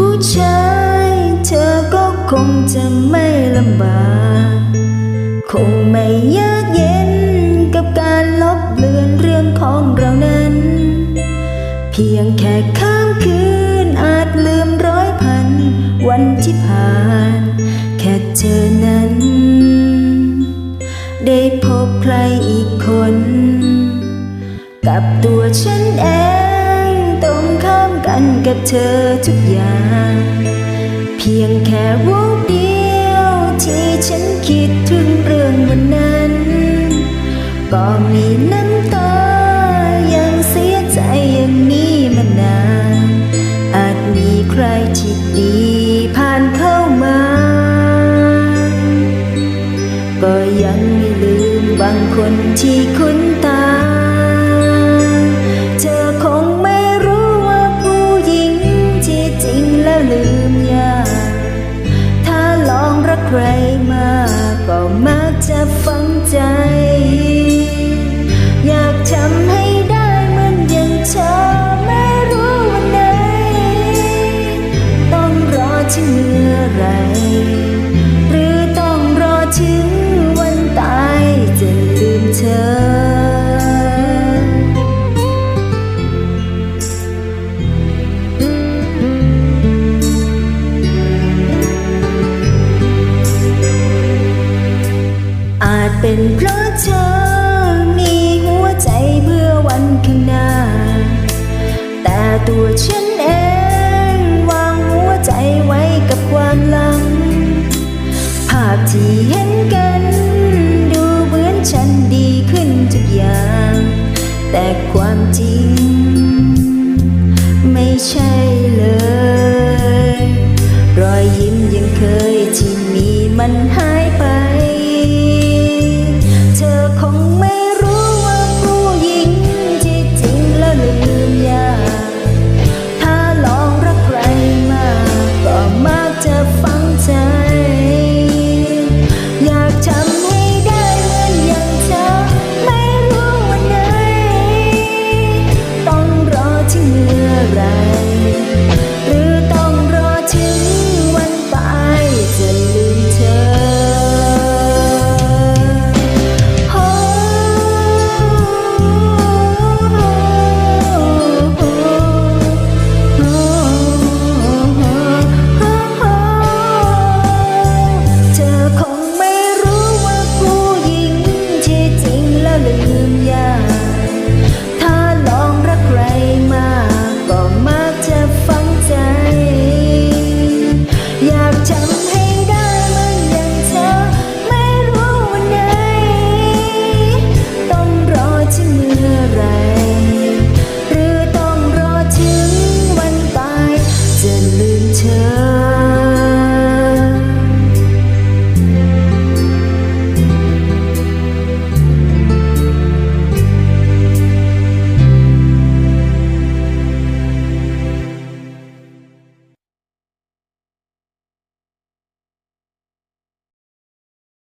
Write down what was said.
ผู้ชายเธอก็คงจะไม่ลำบาก คงไม่ยากเย็นกับการลบเลือนเรื่องของเรานั้น เพียงแค่ข้ามคืนอาจลืมร้อยพัน วันที่ผ่าน แค่เธอนั้น ได้พบใครอีกคน กับตัวฉันเอง กันกับเธอทุกอย่าง เพียงแค่วูบเดียวที่ฉันคิดถึงเรื่องวันนั้น ก็มีน้ำตายังเสียใจอย่างนี้มานาน อาจมีใครที่ดีผ่านเข้ามา ก็ยังไม่ลืมบางคนที่คุ้นตา เป็นเพราะเธอ มีหัวใจเพื่อวันข้างหน้า แต่ตัวฉันเองวางหัวใจไว้กับความหลัง ภาพที่เห็นกัน ดูเหมือนฉันดีขึ้นทุกอย่าง แต่ความจริง ไม่ใช่เลยรอยยิ้มยังเคยที่มีมันให้